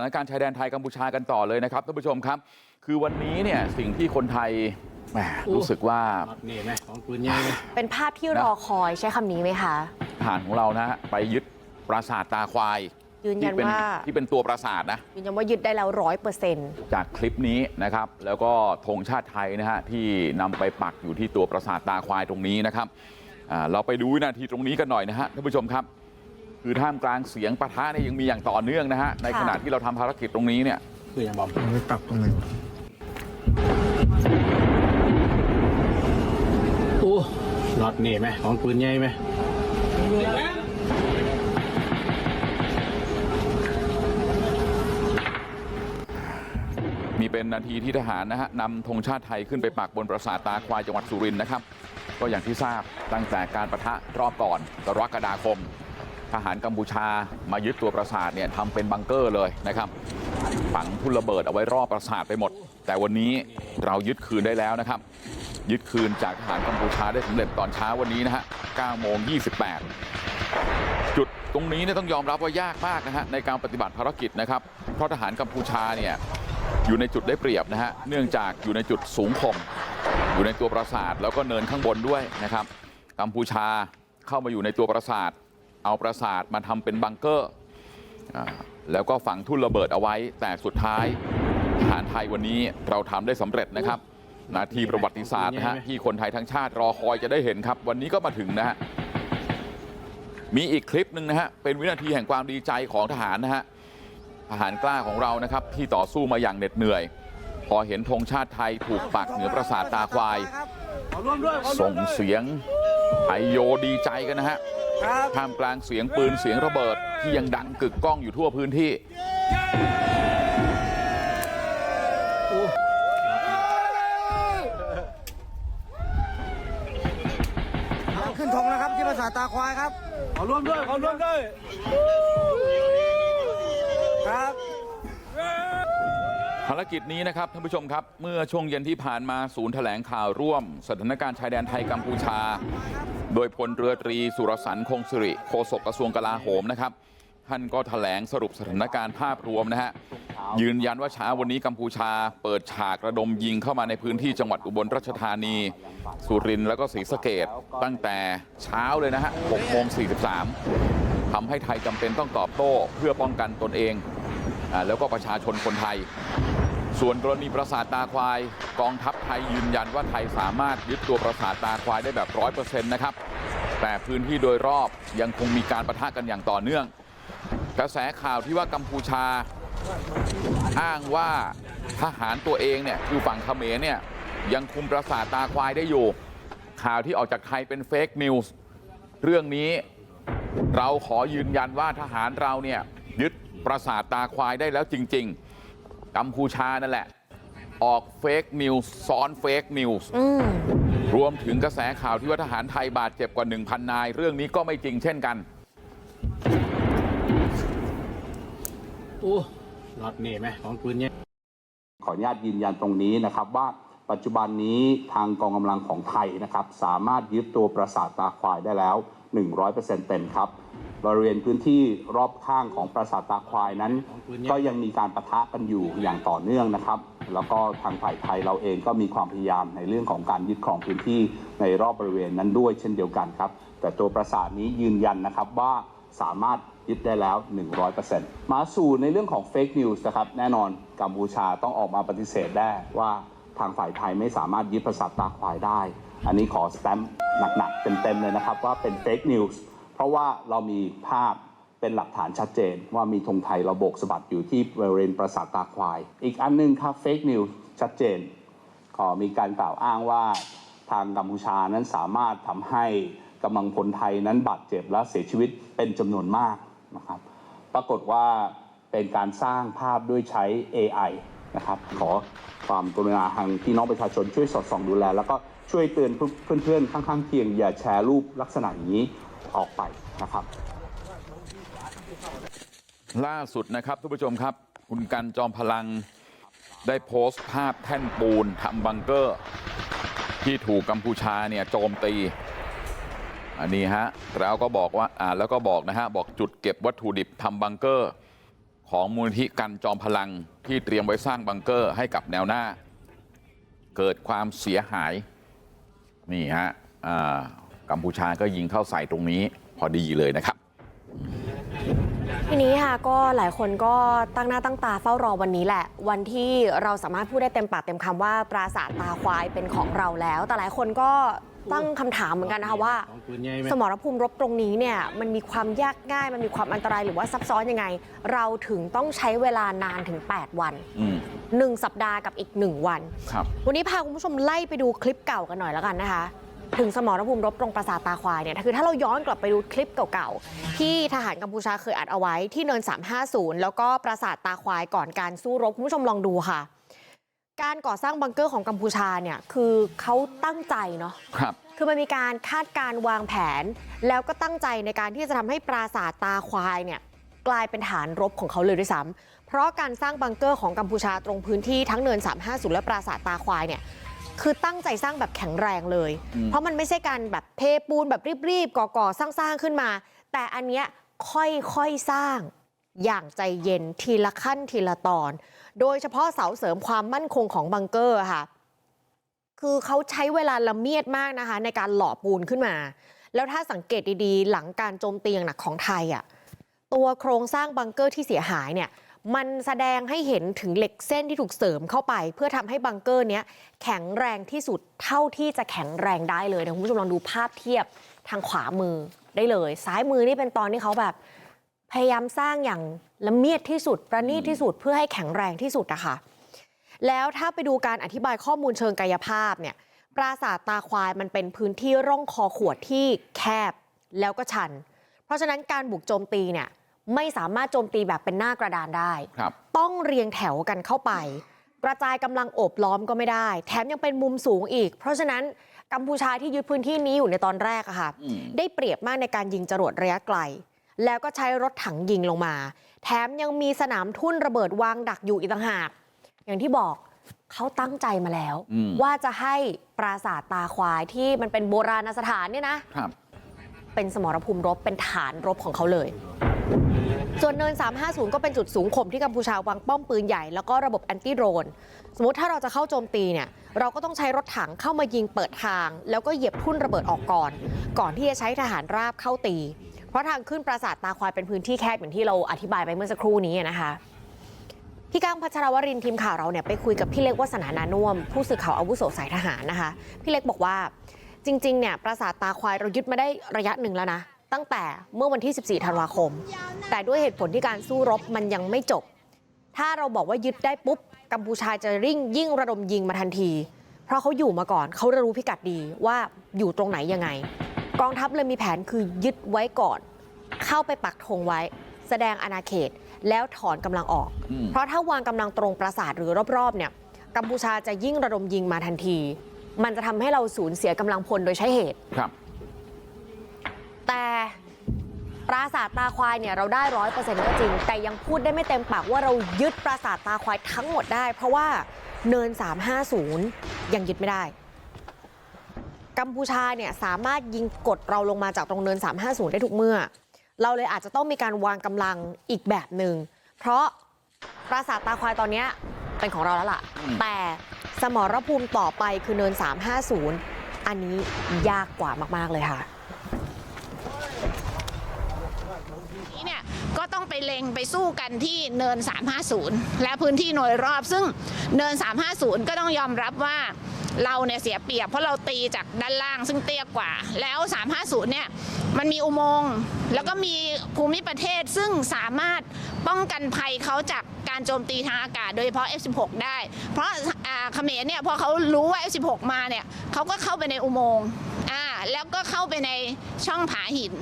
สถานการณ์ชายแดนไทยกัมพูชากันต่อเลยนะครับท่านผู้ชมครับคือวันนี้เนี่ยสิ่งที่คนไทยแหมรู้สึกว่าน็อตนี่ไหมของปืนใหญ่ไหมเป็นภาพที่รอคอยใช้คำนี้ไหมคะทหารของเรานะฮะไปยึดปราสาทตาควายยืนยันที่เป็นว่าที่เป็นตัวปราสาทนะยืนยันว่ายึดได้แล้วร้อยเปอร์เซ็นต์จากคลิปนี้นะครับแล้วก็ธงชาติไทยนะฮะที่นำไปปักอยู่ที่ตัวปราสาทตาควายตรงนี้นะครับอ่าเราไปดูวินาทีตรงนี้กันหน่อยนะฮะท่านผู้ชมครับ คือท่ามกลางเสียงปะทะเนี่ยยังมีอย่างต่อเนื่องนะฮะในขณะที่เราทำภารกิจตรงนี้เนี่ยคืออย่างบอมเอาไปปรับตรงไหนโอ้น็อตนี่ไหมของปืนใหญ่ไหมมีเป็นนาทีที่ทหารนะฮะนำธงชาติไทยขึ้นไปปักบนปราสาทตาควายจังหวัดสุรินทร์นะครับ ก็อย่างที่ทราบตั้งแต่การประทะรอบก่อนกรกฎาคม ทหารกัมพูชามายึดตัวปราสาทเนี่ยทำเป็นบังเกอร์เลยนะครับฝังทุ่นระเบิดเอาไว้รอบปราสาทไปหมด แต่วันนี้เรายึดคืนได้แล้วนะครับยึดคืนจากทหารกัมพูชาได้สำเร็จตอนเช้าวันนี้นะฮะ9โมง28 จุดตรงนี้เนี่ยต้องยอมรับว่ายากมากนะฮะในการปฏิบัติภารกิจนะครับ เพราะทหารกัมพูชาเนี่ยอยู่ในจุดได้เปรียบนะฮะเนื่องจากอยู่ในจุดสูงคม อยู่ในตัวปราสาทแล้วก็เนินข้างบนด้วยนะครับ กัมพูชาเข้ามาอยู่ในตัวปราสาท เอาปราสาทมาทำเป็นบังเกอร์อ่าแล้วก็ฝังทุ่นระเบิดเอาไว้แต่สุดท้ายทหารไทยวันนี้เราทำได้สำเร็จนะครับนาทีประวัติศาสตร์นะฮะที่คนไทยทั้งชาติรอคอยจะได้เห็นครับ วันนี้ก็มาถึงนะฮะมีอีกคลิปหนึ่งนะฮะเป็นวินาทีแห่งความดีใจของทหารนะฮะทหารกล้าของเรานะครับที่ต่อสู้มาอย่างเหน็ดเหนื่อย พอเห็นธงชาติไทยถูกปักเหนือปราสาทตาควายส่งเสียงไอโยดีใจกันนะฮะ ท่ามกลางเสียงปืนเสียงระเบิดที่ยังดังกึกก้องอยู่ทั่วพื้นที่ขึ้นธงนะครับที่ภาษาทตาควายครับขอร่วมด้วยขอร่วมด้วยครับภารกิจนี้นะครับท่านผู้ชมครับ เมื่อช่วงเย็นที่ผ่านมาศูนย์แถลงข่าวร่วม สถานการณ์ชายแดนไทยกัมพูชา โดยพลเรือตรีสุรสันคงสิริโฆษกกระทรวงกลาโหมนะครับท่านก็แถลงสรุปสถานการณ์ภาพรวมนะฮะยืนยันว่าเช้าวันนี้กัมพูชาเปิดฉากระดมยิงเข้ามาในพื้นที่จังหวัดอุบลราชธานีสุรินทร์แล้วก็ศรีสะเกดตั้งแต่เช้าเลยนะฮะ6โมง43ทำให้ไทยจำเป็นต้องตอบโต้เพื่อป้องกันตนเองอแล้วก็ประชาชนคนไทย ส่วนกรณีปราสาทตาควายกองทัพไทยยืนยันว่าไทยสามารถยึดตัวปราสาทตาควายได้แบบร้อยเปอร์เซ็นต์นะครับแต่พื้นที่โดยรอบยังคงมีการประทะกันอย่างต่อเนื่อง กระแสข่าวที่ว่ากัมพูชาอ้างว่าทหารตัวเองเนี่ยคือฝั่งเขมรเนี่ยยังคุมปราสาทตาควายได้อยู่ ข่าวที่ออกจากไทยเป็นเฟกนิวส์เรื่องนี้เราขอยืนยันว่าทหารเราเนี่ยยึดปราสาทตาควายได้แล้วจริง ๆ กัมพูชานั่นแหละออกเฟกนิวส์ซ้อนเฟกนิวส์อืมรวมถึงกระแสข่าวที่ว่าทหารไทยบาดเจ็บกว่า1,000นายเรื่องนี้ก็ไม่จริงเช่นกันโอ้น็อตนี่ไหมของปืนใหญ่ขออนุญาตยืนยันตรงนี้นะครับว่าปัจจุบันนี้ทางกองกำลังของไทยนะครับ สามารถยึดตัวปราสาทตาควายได้แล้ว 100%เต็มครับ บริเวณพื้นที่รอบข้างของปราสาทตาควายนั้น ก็ยังมีการประทะกันอยู่อย่างต่อเนื่องนะครับ แล้วก็ทางฝ่ายไทยเราเองก็มีความพยายามในเรื่องของการยึดครองพื้นที่ในรอบบริเวณนั้นด้วยเช่นเดียวกันครับ แต่ตัวปราสาทนี้ยืนยันนะครับว่าสามารถยึดได้แล้ว 100%มาสู่ในเรื่องของเฟกนิวส์นะครับ แน่นอนกัมพูชาต้องออกมาปฏิเสธได้ว่าทางฝ่ายไทยไม่สามารถยึดปราสาทตาควายได้ อันนี้ขอสแตมป์หนักๆเต็มๆเลยนะครับว่าเป็นเฟกนิวส์ เพราะว่าเรามีภาพเป็นหลักฐานชัดเจน ว่ามีธงไทยระบกสะบัดอยู่ที่บริเวณปราสาทตาควาย อีกอันหนึงครับเฟกนิวชัดเจน ขอมีการกล่าวอ้างว่าทางกัมพูชานั้นสามารถทำให้กำลังพลไทยนั้นบาดเจ็บและเสียชีวิตเป็นจำนวนมากนะครับ ปรากฏว่าเป็นการสร้างภาพด้วยใช้ AI นะครับขอความกรุณาทางพี่น้องประชาชนช่วยสอดส่องดูแล แล้วก็ช่วยเตือนเพื่อนๆข้างๆเคียง อย่าแชร์รูปลักษณะอย่างนี้ ออกไปนะครับ ล่าสุดนะครับทุกผู้ชมครับ คุณกันจอมพลังได้โพสต์ภาพแท่นปูนทำบังเกอร์ ที่ถูกกัมพูชาเนี่ยโจมตีอันนี้ฮะแล้วก็บอกว่าอ่าแล้วก็บอกนะฮะบอกจุดเก็บวัตถุดิบทำบังเกอร์ ของมูลนิธิกันจอมพลังที่เตรียมไว้สร้างบังเกอร์ให้กับแนวหน้า เกิดความเสียหายนี่ฮะอ่า พูชาก็ยิงเข้าใส่ตรงนี้พอดีเลยนะครับทีนี้ค่ะก็หลายคนก็ตั้งหน้าตั้งตาเฝ้ารอวันนี้แหละ วันที่เราสามารถพูดได้เต็มปากเต็มคำว่าปราสาทตาควายเป็นของเราแล้ว แต่หลายคนก็ตั้งคำถามเหมือนกันนะคะว่าของปืนใหญ่ไหมสมรภูมิรบตรงนี้เนี่ยมันมีความยากง่ายมันมีความอันตรายหรือว่าซับซ้อนยังไง เราถึงต้องใช้เวลานานถึง 8 วันอืม1สัปดาห์กับอีก1วันครับวันนี้พาคุณผู้ชมไล่ไปดูคลิปเก่ากันหน่อยแล้วกันนะคะ ถึงสมรภูมิรบตรงปราสาทตาควายเนี่ยคือถ้าเราย้อนกลับไปดูคลิปเก่าๆ ที่ทหารกัมพูชาเคยอัดเอาไว้ที่เนิน 350 แล้วก็ปราสาทตาควายก่อนการสู้รบคุณผู้ชมลองดูค่ะ การก่อสร้างบังเกอร์ของกัมพูชาเนี่ยคือเขาตั้งใจเนาะครับคือมันมีการคาดการณ์วางแผน แล้วก็ตั้งใจในการที่จะทำให้ปราสาทตาควายเนี่ยกลายเป็นฐานรบของเขาเลยด้วยซ้ำเพราะการสร้างบังเกอร์ของกัมพูชาตรงพื้นที่ทั้งเนิน 350 และปราสาทตาควายเนี่ย คือตั้งใจสร้างแบบแข็งแรงเลยอืมเพราะมันไม่ใช่การแบบเทปูนแบบรีบๆก่อๆสร้างๆขึ้นมา แต่อันเนี้ยค่อยๆสร้างอย่างใจเย็นทีละขั้นทีละตอน โดยเฉพาะเสาเสริมความมั่นคงของบังเกอร์ค่ะ คือเขาใช้เวลาละเมียดมากนะคะ ในการหล่อปูนขึ้นมา แล้วถ้าสังเกตดีๆ หลังการโจมตีอย่างหนักของไทยอะตัวโครงสร้างบังเกอร์ที่เสียหายเนี่ย มันแสดงให้เห็นถึงเหล็กเส้นที่ถูกเสริมเข้าไป เพื่อทำให้บังเกอร์นี้แข็งแรงที่สุดเท่าที่จะแข็งแรงได้เลยนะคุณผู้ชมลองดูภาพเทียบทางขวามือได้เลย ซ้ายมือนี่เป็นตอนที่เขาแบบ พยายามสร้างอย่างละเมียดที่สุด ประณีตที่สุดเพื่อให้แข็งแรงที่สุดอะคะแล้วถ้าไปดูการอธิบายข้อมูลเชิงกายภาพเนี่ยปราสาทตาควายมันเป็นพื้นที่ร่องคอขวดที่แคบแล้วก็ชัน เพราะฉะนั้นการบุกโจมตีเนี่ย ไม่สามารถโจมตีแบบเป็นหน้ากระดานได้ครับต้องเรียงแถวกันเข้าไป กระจายกำลังโอบล้อมก็ไม่ได้ แถมยังเป็นมุมสูงอีก เพราะฉะนั้นกัมพูชาที่ยึดพื้นที่นี้อยู่ในตอนแรกอะค่ะอืมได้เปรียบมากในการยิงจรวดระยะไกล แล้วก็ใช้รถถังยิงลงมา แถมยังมีสนามทุ่นระเบิดวางดักอยู่อีกต่างหาก อย่างที่บอกเขาตั้งใจมาแล้วอืมว่าจะให้ปราสาทตาควายที่มันเป็นโบราณสถานเนี่ยนะครับเป็นสมรภูมิรบเป็นฐานรบของเขาเลย ส่วนเนิน350ก็เป็นจุดสูงข่มที่กัมพูชาวางป้อมปืนใหญ่แล้วก็ระบบแอนตี้โดรนสมมติถ้าเราจะเข้าโจมตีเนี่ยเราก็ต้องใช้รถถังเข้ามายิงเปิดทาง แล้วก็เหยียบทุ่นระเบิดออกก่อน ก่อนที่จะใช้ทหารราบเข้าตี เพราะทางขึ้นปราสาทตาควายเป็นพื้นที่แคบอย่างที่เราอธิบายไปเมื่อสักครู่นี้นะคะพี่ก้างพัชรวรินทีมข่าวเราเนี่ยไปคุยกับพี่เล็กวัฒนานานุ่มผู้สื่อข่าวอาวุโสสายทหารนะคะ พี่เล็กบอกว่าจริงๆเนี่ยปราสาทตาควายเรายึดมาได้ระยะหนึ่งแล้วนะ ตั้งแต่เมื่อวันที่14ธันวาคม แต่ด้วยเหตุผลที่การสู้รบมันยังไม่จบ ถ้าเราบอกว่ายึดได้ปุ๊บกัมพูชาจะริ่งยิ่งระดมยิงมาทันที เพราะเขาอยู่มาก่อนเขารู้พิกัดดีว่าอยู่ตรงไหนยังไง กองทัพเลยมีแผนคือยึดไว้ก่อน เข้าไปปักธงไว้ แสดงอาณาเขตแล้วถอนกำลังออกอืมเพราะถ้าวางกำลังตรงปราสาทหรือรอบๆเนี่ยกัมพูชาจะยิ่งระดมยิงมาทันที มันจะทำให้เราสูญเสียกำลังพลโดยใช้เหตุครับ แต่ปราสาทตาควายเนี่ยเราได้ร้อยเปอร์เซ็นต์ก็จริง แต่ยังพูดได้ไม่เต็มปากว่าเรายึดปราสาทตาควายทั้งหมดได้ เพราะว่าเนิน 350 ยังยึดไม่ได้ กัมพูชาเนี่ยสามารถยิงกดเราลงมาจากตรงเนิน 350 ได้ทุกเมื่อ เราเลยอาจจะต้องมีการวางกำลังอีกแบบหนึ่งเพราะปราสาทตาควายตอนเนี้ยเป็นของเราแล้วล่ะ แต่สมรภูมิต่อไปคือเนิน 350 อันนี้ยากกว่ามาก ๆ เลยค่ะ นี้เนี่ยก็ต้องไปเล็งไปสู้กันที่เนิน 350 และพื้นที่หน่วยรอบ ซึ่งเนิน 350 ก็ต้องยอมรับว่าเราเนี่ยเสียเปรียบเพราะเราตีจากด้านล่างซึ่งเตี้ยกว่า แล้ว 350 เนี่ยมันมีอุโมงค์แล้วก็มีภูมิประเทศซึ่งสามารถป้องกันภัยเขาจากการโจมตีทางอากาศ โดยเฉพาะ F16 ได้ เพราะเขมรเนี่ยพอเขารู้ว่า F16 มาเนี่ยเขาก็เข้าไปในอุโมงค์อ่า แล้วก็เข้าไปในช่องผาหิน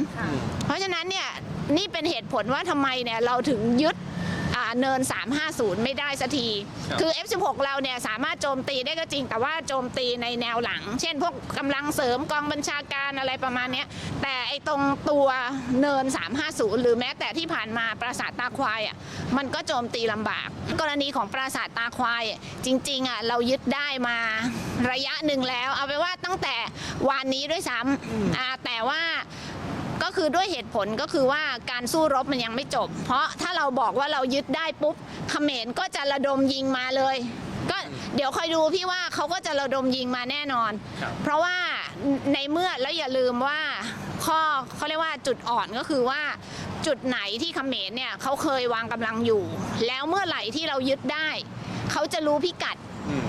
เพราะฉะนั้นเนี่ยนี่เป็นเหตุผลว่าทำไมเนี่ยเราถึงยึดอ่า เนิน 350 ไม่ได้สักที คือ F16 เราเนี่ยสามารถโจมตีได้ก็จริง แต่ว่าโจมตีในแนวหลัง เช่นพวกกำลังเสริมกองบัญชาการอะไรประมาณเนี้ยแต่ไอ้ตรงตัวเนิน 350 หรือแม้แต่ที่ผ่านมาปราสาทตาควายอะมันก็โจมตีลำบาก กรณีของปราสาทตาควายอะจริงๆอะเรายึดได้มาระยะหนึ่งแล้ว เอาไปนว่าตั้งแต่วานนี้ด้วยซ้ำอ่าแต่ว่า ก็ก็คือด้วยเหตุผลก็คือว่าการสู้รบมันยังไม่จบ เพราะถ้าเราบอกว่าเรายึดได้ปุ๊บเขมรก็จะระดมยิงมาเลย ก็เดี๋ยวคอยดูพี่ว่าเขาก็จะระดมยิงมาแน่นอน เพราะว่าในเมื่อแล้วอย่าลืมว่าข้อเขาเรียกว่าจุดอ่อนก็คือว่าจุดไหนที่เขมรเนี่ยเขาเคยวางกำลังอยู่ แล้วเมื่อไหร่ที่เรายึดได้ เขาจะรู้พิกัด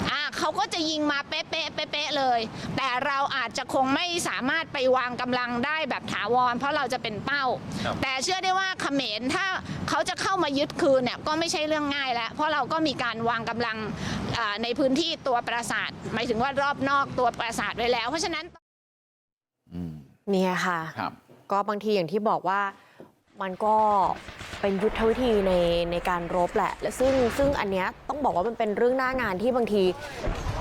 อ่าเขาก็จะยิงมาเป๊ะเป๊ะเป๊ะเป๊ะเลย แต่เราอาจจะคงไม่สามารถไปวางกำลังได้แบบถาวร เพราะเราจะเป็นเป้า แต่เชื่อได้ว่าเขมรถ้าเขาจะเข้ามายึดคืนเนี่ยก็ไม่ใช่เรื่องง่ายแล้ว เพราะเราก็มีการวางกำลังอ่าในพื้นที่ตัวปราสาทหมายถึงว่ารอบนอกตัวปราสาทไว้แล้ว เพราะฉะนั้นอืมเนี่ยค่ะครับก็บางทีอย่างที่บอกว่า มันก็เป็นยุทธวิธีในในการรบแหละและซึ่งซึ่งอันเนี้ยต้องบอกว่ามันเป็นเรื่องหน้างานที่บางที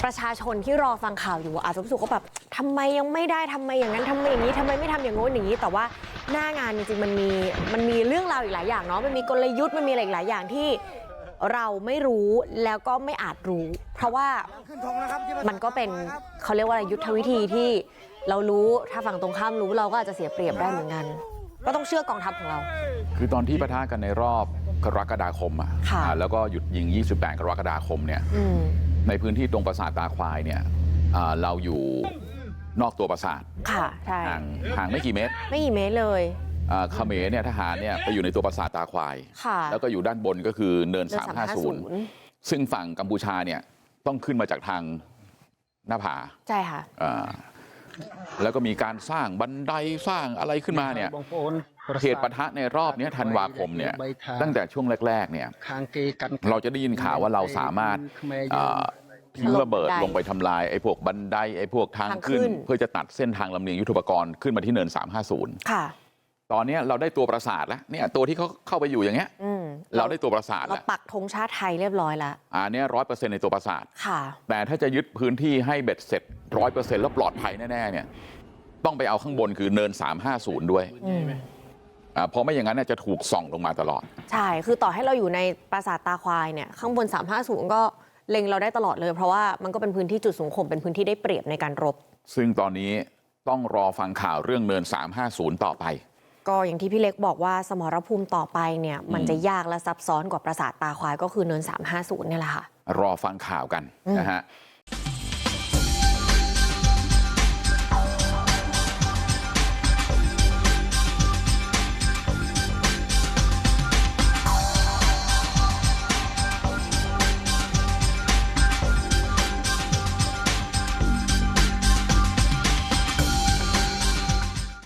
ประชาชนที่รอฟังข่าวอยู่อาจจะรู้สึกว่าแบบทำไมยังไม่ได้ทำไมอย่างนั้นทำไมอย่างนี้ทำไมไม่ทำอย่างโน้นอย่างนี้ แต่ว่าหน้างานจริงๆมันมีมันมีเรื่องราวอีกหลายอย่างเนาะมันมีกลยุทธ์มันมีอะไรอีกหลายอย่างที่เราไม่รู้แล้วก็ไม่อาจรู้ เพราะว่ามันก็เป็นเขาเรียกว่าอะไรยุทธวิธีที่เรารู้ถ้าฝั่งตรงข้ามรู้เราก็อาจจะเสียเปรียบได้เหมือนกัน ก็ต้องเชื่อกองทัพของเรา คือตอนที่ปะทะกันในรอบกรกฎาคมอะค่ะอ่าแล้วก็หยุดยิง 28 กรกฎาคมเนี่ยอืมในพื้นที่ตรงปราสาทตาควายเนี่ยอ่าเราอยู่นอกตัวปราสาทค่ะใช่ห่างห่างไม่กี่เมตร ไม่กี่เมตรเลยอ่าเขมรเนี่ยทหารเนี่ยไปอยู่ในตัวปราสาทตาควายค่ะแล้วก็อยู่ด้านบนก็คือเนินเดือน350 ซึ่งฝั่งกัมพูชาเนี่ยต้องขึ้นมาจากทางหน้าผา ใช่ค่ะอ่า แล้วก็มีการสร้างบันไดสร้างอะไรขึ้นมาเนี่ยเหตุปะทะในรอบนี้ธันวาคมเนี่ยตั้งแต่ช่วงแรก ๆ เนี่ย เราจะได้ยินข่าวว่าเราสามารถทิ้งระเบิดลงไปทำลายไอ้พวกบันไดไอ้พวกทางขึ้น เพื่อจะตัดเส้นทางลำเลียงยุทธปกรณ์ขึ้นมาที่เนิน 350ตอนนี้เราได้ตัวประสาทแล้วเนี่ยตัวที่เขาเข้าไปอยู่อย่างเงี้ย เราได้ตัวปราสาทเราแล้วปักธงชาติไทยเรียบร้อยแล้วอันเนี้ร้อยเปอร์เซ็นต์ในตัวปราสาทค่ะแต่ถ้าจะยึดพื้นที่ให้เบ็ดเสร็จร้อยเปอร์เซ็นต์แล้วปลอดภัยแน่ๆเนี่ยต้องไปเอาข้างบนคือเนิน350ด้วยอืมอ่าเพราะไม่อย่างนั้นเนี่ยจะถูกส่องลงมาตลอด ใช่คือต่อให้เราอยู่ในปราสาทตาควายเนี่ยข้างบน350ก็เล็งเราได้ตลอดเลย เพราะว่ามันก็เป็นพื้นที่จุดสูงข่มเป็นพื้นที่ได้เปรียบในการรบ ซึ่งตอนนี้ต้องรอฟังข่าวเรื่องเนิน 350 ต่อไป ก็อย่างที่พี่เล็กบอกว่าสมรภูมิต่อไปเนี่ยมันจะยากและซับซ้อนกว่าปราสาทตาควายก็คือเนิน350เนี่ยแหละค่ะรอฟังข่าวกันอืมนะฮะ